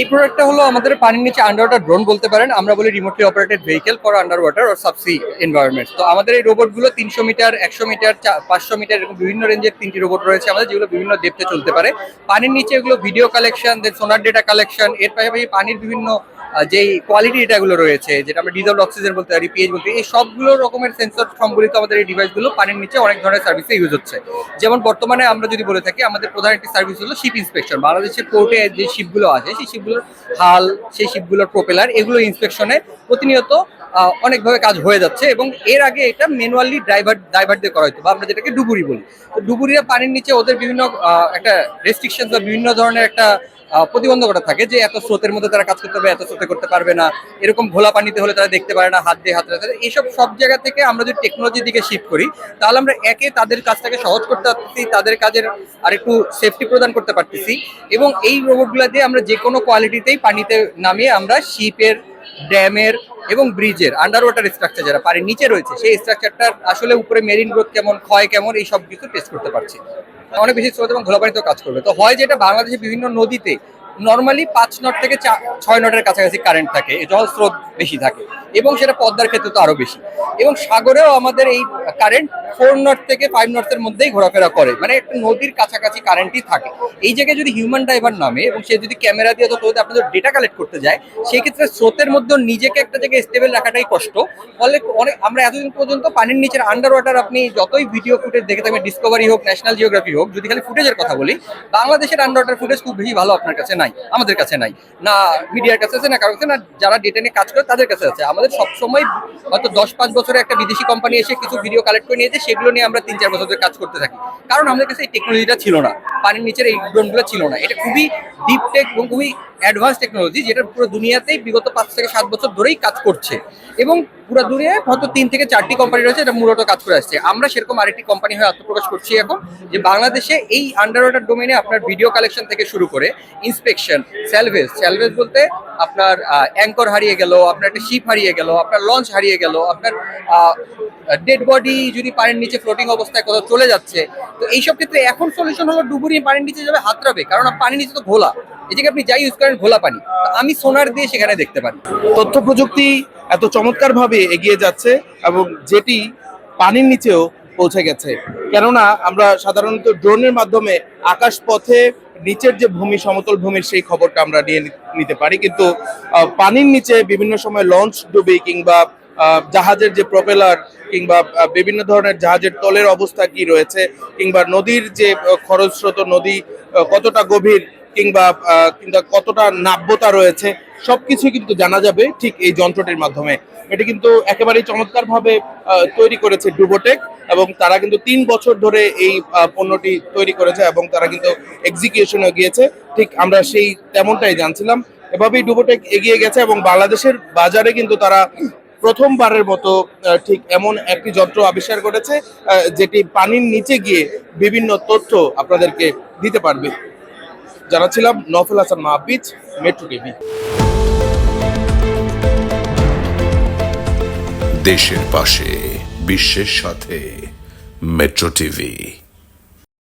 এই প্রোডাক্টটা হলো আমাদের পানির নিচে আন্ডার ওয়াটার ড্রোন বলতে পারেন। আমরা বলি remotely operated vehicle for under water O subsea environment তো আমাদের এই রোবটগুলো তিনশো মিটার, একশো মিটার পাঁচশো মিটার এরকম বিভিন্ন রেঞ্জের তিনটি রোবট রয়েছে আমাদের, যেগুলো বিভিন্ন ডেপথে চলতে পারে। পানির নিচে এগুলো ভিডিও কালেকশন দেন সোনার ডেটা কালেকশন এর পাশাপাশি পানির বিভিন্ন যেই কোয়ালিটি এটাগুলো রয়েছে, যেটা আমরা ডিজল অক্সিজেন বলতে পারি পিএইচ বলতে এই সবগুলো রকমের সেন্সর সম্বলিত আমাদের এই ডিভাইসগুলো পানির নিচে অনেক ধরনের সার্ভিসে ইউজ হচ্ছে। যেমন বর্তমানে আমরা যদি বলে থাকি, আমাদের প্রধান একটি সার্ভিস হলো শিপ ইন্সপেকশন বাংলাদেশের পোর্টে যে শিপগুলো আছে, সেই শিপগুলোর হাল, সেই শিপগুলোর প্রোপেলার এগুলো ইন্সপেকশনে প্রতিনিয়ত অনেকভাবে কাজ হয়ে যাচ্ছে এবং এর আগে এটা ম্যানুয়ালি ড্রাইভার ড্রাইভার দিয়ে করা হতো বা আমরা যেটাকে ডুবুরি বলি। তো ডুবুরিরা পানির নিচে ওদের বিভিন্ন একটা রেস্ট্রিকশন বা বিভিন্ন ধরনের একটা প্রতিবন্ধকতা থাকে যে এত স্রোতের মধ্যে তারা কাজ করতে পারবে, এত স্রোতে করতে পারবে না। এরকম ঘোলা পানিতে হলে তারা দেখতে পারে না, হাত দিয়ে হাত রাখতে এইসব সব জায়গা থেকে আমরা যদি টেকনোলজির দিকে শিফট করি, তাহলে আমরা একে তাদের কাজটাকে সহজ করতে পারতেছি, তাদের কাজের আর একটু সেফটি প্রদান করতে পারতেছি এবং এই রোবটগুলো দিয়ে আমরা যে কোনো কোয়ালিটিতেই পানিতে নামিয়ে আমরা শিপের ড্যামের এবং ব্রিজের আন্ডার ওয়াটার স্ট্রাকচার যারা পানির নিচে রয়েছে, সেই স্ট্রাকচারটার আসলে উপরে মেরিন গ্রোথ কেমন, ক্ষয় কেমন, এই সব কিছু টেস্ট করতে পারছে। অনেক বেশি স্রোত এবং ঘোলাপানিত কাজ করবে। তো হয় যেটা বাংলাদেশের বিভিন্ন নদীতে নর্মালি পাঁচ নট থেকে ছয় নটের কাছাকাছি কারেন্ট থাকে জল স্রোত বেশি থাকে এবং সেটা পদ্মার ক্ষেত্রে তো আরও বেশি। এবং সাগরেও আমাদের এই কারেন্ট ফোর নট থেকে ফাইভ নটসের মধ্যেই ঘোরাফেরা করে। মানে একটা নদীর কাছাকাছি কারেন্টই থাকে। এই জায়গায় যদি হিউম্যান ড্রাইভার নামে এবং সে যদি ক্যামেরা দিয়ে তো আপনাদের ডেটা কালেক্ট করতে যায় সেই ক্ষেত্রে স্রোতের মধ্যে নিজেকে একটা জায়গায় স্টেবল রাখাটাই কষ্ট। ফলে অনেক, আমরা এতদিন পর্যন্ত পানির নিচের আন্ডার ওয়াটার আপনি যতই ভিডিও ফুটেজ দেখে থাকবেন ডিসকভারি হোক ন্যাশনাল জিওগ্রাফি হোক, যদি খালি ফুটেজের কথা বলি, বাংলাদেশের আন্ডার ওয়াটার ফুটেজ খুব বেশি ভালো আপনার কাছে নাই, আমাদের কাছে নাই। না মিডিয়ার কাছে আছে, না কারোর কাছে, না যারা ডেটা নিয়ে কাজ করে তাদের কাছে আছে। আমাদের সবসময় হয়তো দশ পাঁচ বছরে একটা বিদেশি কোম্পানি এসে কিছু ভিডিও কালেক্ট করে নিয়েছে সেগুলো নিয়ে আমরা তিন, চার বছর ধরে কাজ করতে থাকি। কারণ আমাদের কাছে এই টেকনোলজিটা ছিল না। পানির নিচের এই ড্রোনগুলো ছিল না। এটা খুবই ডিপ টেক এবং খুবই অ্যাডভান্স টেকনোলজি যেটা পুরো দুনিয়াতেই বিগত পাঁচ থেকে সাত বছর ধরেই কাজ করছে। এবং পুরো দুনিয়ায় হয়তো তিন থেকে চারটি কোম্পানি রয়েছে এটা মূলত কাজ করে আসছে। আমরা সেরকম আরেকটি কোম্পানি হয়ে আত্মপ্রকাশ করছি এখন, যে বাংলাদেশে এই আন্ডার ওয়াটার ডোমেনে আপনার ভিডিও কালেকশন থেকে শুরু করে ইন্সপেকশন স্যালভেজ স্যালভেজ বলতে আপনার অ্যাঙ্কর হারিয়ে গেল, আপনার একটা শিপ হারিয়ে গেল, আপনার লঞ্চ হারিয়ে গেল, আপনার ডেড বডি যদি পানির নিচে ফ্লোটিং অবস্থায় কোথাও চলে যাচ্ছে, তো এইসব ক্ষেত্রে এখন সলিউশন হলো ডুবুরি পানির নিচে যাবে হাতড়াবে, কারণ পানির নিচে তো ঘোলা। জায়গায় আপনি যাই ইউজ করেন ঘোলা পানি। আমি সোনার দিয়ে সেখানে দেখতে পারি। তথ্য প্রযুক্তি এত চমৎকারভাবে এগিয়ে যাচ্ছে এবং যেটি পানির নিচেও পৌঁছে গেছে। কেননা আমরা সাধারণত ড্রোনের মাধ্যমে আকাশ পথে নিচের যে ভূমি, সমতল ভূমির সেই খবরটা আমরা নিয়ে নিতে পারি। কিন্তু পানির নিচে বিভিন্ন সময় লঞ্চ ডুবি কিংবা জাহাজের যে প্রপেলার কিংবা বিভিন্ন ধরনের জাহাজের তলের অবস্থা কি রয়েছে কিংবা নদীর যে খরস্রোত নদী কতটা গভীর কিংবা কিংবা কতটা নাব্যতা রয়েছে সবকিছু কিন্তু জানা যাবে ঠিক এই যন্ত্রটির মাধ্যমে। এটি কিন্তু একেবারেই চমৎকার ভাবে তৈরি করেছে ডুবোটেক এবং তারা কিন্তু তিন বছর ধরে এই পণ্যটি তৈরি করেছে এবং তারা কিন্তু এক্সিকিউশনে গিয়েছে। ঠিক আমরা সেই তেমনটাই জানছিলাম। এভাবেই ডুবোটেক এগিয়ে গেছে এবং বাংলাদেশের বাজারে কিন্তু তারা প্রথমবারের মতো ঠিক এমন একটি যন্ত্র আবিষ্কার করেছে যেটি পানির নিচে গিয়ে বিভিন্ন তথ্য আপনাদেরকে দিতে পারবে। জানাচ্ছিলাম নফল হাসান মাহবিজ মেট্রো টিভি। দেশের পাশে বিশ্বের সাথে মেট্রো টিভি।